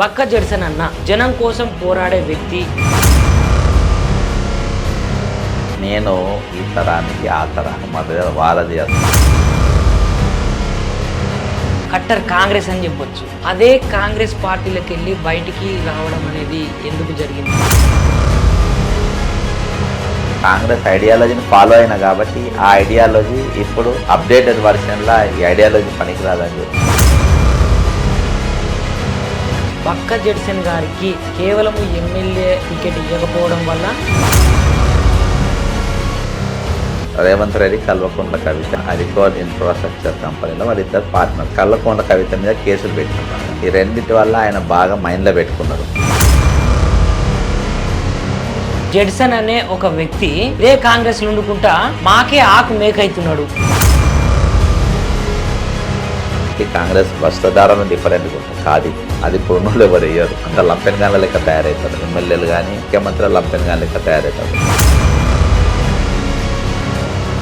బక్క జడ్సన్ అన్న జనం కోసం పోరాడే వ్యక్తి. నేను ఈ తరానికి ఆ తరానికి మధ్య వారధి కట్టర్ కాంగ్రెస్ అని చెప్పొచ్చు. అదే కాంగ్రెస్ పార్టీలకు వెళ్ళి బయటికి రావడం అనేది ఎందుకు జరిగింది? కాంగ్రెస్ ఐడియాలజీని ఫాలో అయినా కాబట్టి ఆ ఐడియాలజీ ఇప్పుడు అప్డేటెడ్ వర్షన్లో ఈ ఐడియాలజీ పనికిరాదని చెప్పి. బక్క జడ్సన్ గారికి కేవలం ఎమ్మెల్యే టికెట్ ఇవ్వకపోవడం వల్ల రేవంత్ రెడ్డి కల్వకుంట్ల కవిత అరికోల్ ఇన్ఫ్రాస్ట్రక్చర్ కంపెనీలో వాళ్ళిద్దరు పార్ట్నర్. కల్వకుంట్ల కవిత మీద కేసులు పెట్టుకున్నారు ఈ రెండింటి వల్ల ఆయన బాగా మైండ్లో పెట్టుకున్నారు జడ్సన్ అనే ఒక వ్యక్తి ఇదే కాంగ్రెస్లో ఉండుకుంటా మాకే ఆకు మేకైతున్నాడు. ఈ కాంగ్రెస్ వస్త్రధారణ డిఫరెంట్గా ఉంటుంది. కాది అది పుణ్యులు ఎవరు వేయరు. అంత లంపెన్ గాన్ల లెక్క తయారవుతారు. ఎమ్మెల్యేలు కానీ ముఖ్యమంత్రులు లంపెన్ గాన్ లెక్క తయారవుతారు.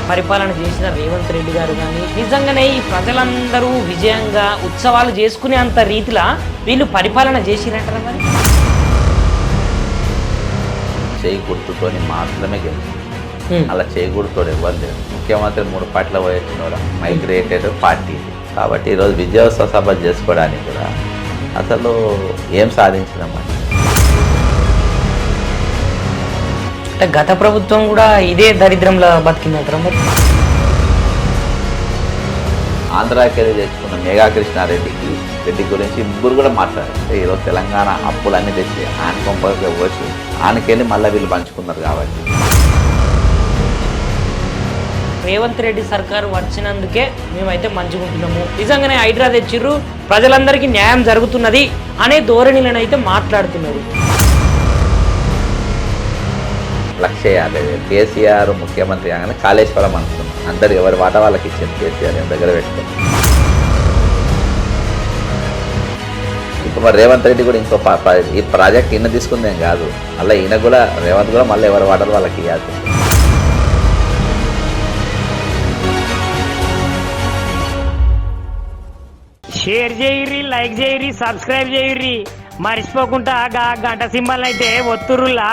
పరిపాలన చేసిన రేవంత్ రెడ్డి గారు కానీ నిజంగానే ఈ ప్రజలందరూ విజయంగా ఉత్సవాలు చేసుకునే అంత రీతిలా వీళ్ళు పరిపాలన చేసిరంటారా మరి? చేయి గుర్తుతోని మాత్రమే గెలిచింది. అలా చేయి గుర్తుతో ఎవరు ముఖ్యమంత్రి మూడు పార్టీల పోయొచ్చినోడు? Migrated party. కాబట్టి ఈరోజు విజయోత్సవ సభ చేసుకోవడానికి కూడా అసలు ఏం సాధించినామని అంటే గత ప్రభుత్వం కూడా ఇదే దరిద్రంలో బతికిందంటారా మరి? ఆంధ్రాకి వెళ్ళి తెచ్చుకున్న మేఘా కృష్ణారెడ్డికి రెడ్డి గురించి ముగ్గురు కూడా మాట్లాడారు. ఈరోజు తెలంగాణ అప్పులన్నీ తెచ్చి ఆయన కొంపకి వచ్చి ఆయనకెళ్ళి మళ్ళీ వీళ్ళు పంచుకున్నారు కాబట్టి. రేవంత్ రెడ్డి సర్కారు వచ్చినందుకే మేమైతే మంచిగుంటున్నాము. నిజంగానే హైడ్రా తెచ్చిర్రు. ప్రజలందరికీ న్యాయం జరుగుతున్నది అనే ధోరణిలను అయితే మాట్లాడుతున్నారు. లక్ష యాభై వేలు. కేసీఆర్ ముఖ్యమంత్రి కాగానే కాళేశ్వరం అనుకున్నాం అందరు ఎవరి వాటా వాళ్ళకి ఇచ్చింది కేసీఆర్ దగ్గర పెట్టుకున్నాం ఇప్పుడు మరి రేవంత్ రెడ్డి కూడా ఇంకో ఈ ప్రాజెక్ట్ ఈయన తీసుకుందేం కాదు. అలా ఈయన కూడా రేవంత్ కూడా మళ్ళీ ఎవరి వాటాలు వాళ్ళకి ఇవ్వాలి షేర్ చేయరి లైక్ చేయరి సబ్స్క్రైబ్ చేయర్రి. మర్చిపోకుండా గంట సింబల్ అయితే ఒత్తురులా